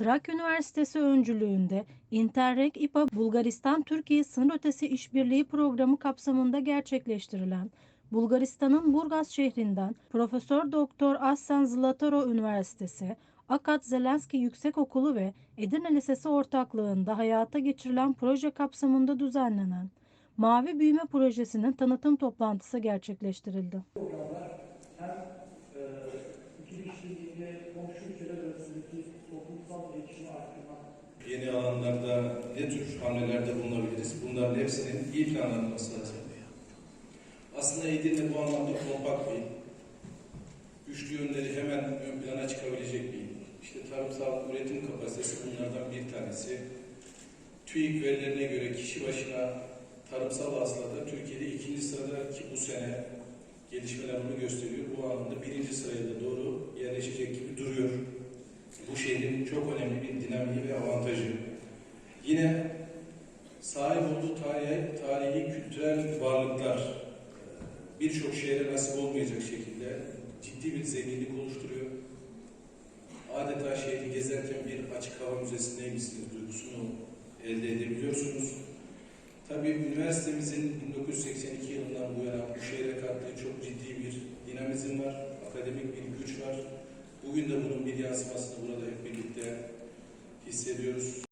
Trakya Üniversitesi öncülüğünde Interreg İPA Bulgaristan Türkiye sınır ötesi işbirliği programı kapsamında gerçekleştirilen Bulgaristan'ın Burgaz şehrinden Profesör Doktor Aslan Zlataro Üniversitesi, Akat Zelenski Yüksekokulu ve Edirne Lisesi ortaklığında hayata geçirilen proje kapsamında düzenlenen Mavi Büyüme Projesi'nin tanıtım toplantısı gerçekleştirildi. programlar hem e, ikili kişiliğinde komşu ülkeler arasındaki Yeni alanlarda ne tür hamlelerde bulunabiliriz? Bunların hepsinin iyi planlanması lazım. Aslında Edirne bu anlamda kompakt bir. Güçlü yönleri hemen ön plana çıkabilecek bir il. İşte tarımsal üretim kapasitesi bunlardan bir tanesi. TÜİK verilerine göre kişi başına tarımsal hasılada Türkiye'de ikinci sırada ki bu sene gelişmeler bunu gösteriyor. Bu anlamda birinci sıraya doğru yerleşecek gibi duruyor. Bu şehrin çok dinamiği ve avantajı. Yine sahip olduğu tarihi, tarihi kültürel varlıklar e, birçok şehre nasip olmayacak şekilde ciddi bir zenginlik oluşturuyor. Adeta şehri gezerken bir açık hava müzesindeymişsiniz duygusunu elde edebiliyorsunuz. Tabii üniversitemizin 1982 yılından bu yana bu şehre kattığı çok ciddi bir dinamizm var, akademik bir güç var. Bugün de bunun bir yansımasını burada hep birlikte hissediyoruz.